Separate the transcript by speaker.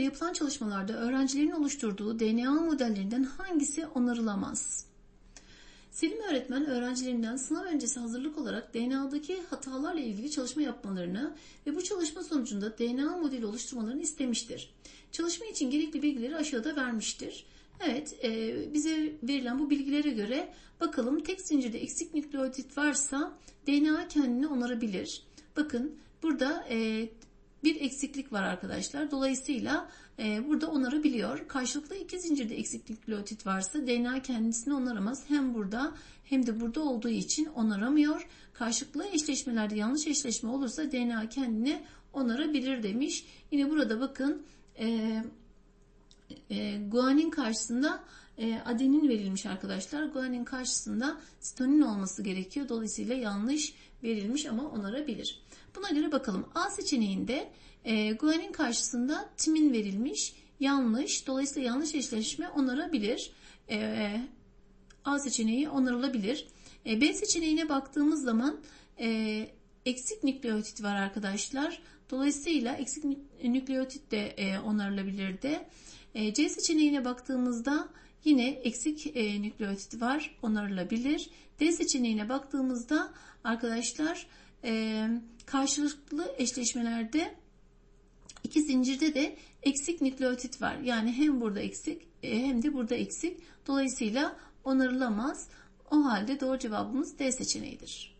Speaker 1: göre yapılan çalışmalarda öğrencilerin oluşturduğu DNA modellerinden hangisi onarılamaz? Selim öğretmen öğrencilerinden sınav öncesi hazırlık olarak DNA'daki hatalarla ilgili çalışma yapmalarını ve bu çalışma sonucunda DNA modeli oluşturmalarını istemiştir. Çalışma için gerekli bilgileri aşağıda vermiştir. Evet, e, bize verilen bu bilgilere göre bakalım tek zincirde eksik nükleotit varsa DNA kendini onarabilir. Bakın burada e, bir eksiklik var arkadaşlar. Dolayısıyla e, burada onarabiliyor. Karşılıklı iki zincirde eksiklik nükleotit varsa DNA kendisini onaramaz. Hem burada hem de burada olduğu için onaramıyor. Karşılıklı eşleşmelerde yanlış eşleşme olursa DNA kendini onarabilir demiş. Yine burada bakın e, e, guanin karşısında e, adenin verilmiş arkadaşlar. Guanin karşısında sitonin olması gerekiyor. Dolayısıyla yanlış verilmiş ama onarabilir. Buna göre bakalım. A seçeneğinde e, guanin karşısında timin verilmiş. Yanlış. Dolayısıyla yanlış eşleşme onarabilir. E, A seçeneği onarılabilir. B seçeneğine baktığımız zaman eksik nükleotit var arkadaşlar. Dolayısıyla eksik nükleotit de e, onarılabilirdi. E, C seçeneğine baktığımızda yine eksik e, nükleotit var onarılabilir. D seçeneğine baktığımızda arkadaşlar e, karşılıklı eşleşmelerde iki zincirde de eksik nükleotit var. Yani hem burada eksik e, hem de burada eksik. Dolayısıyla onarılamaz. O halde doğru cevabımız D seçeneğidir.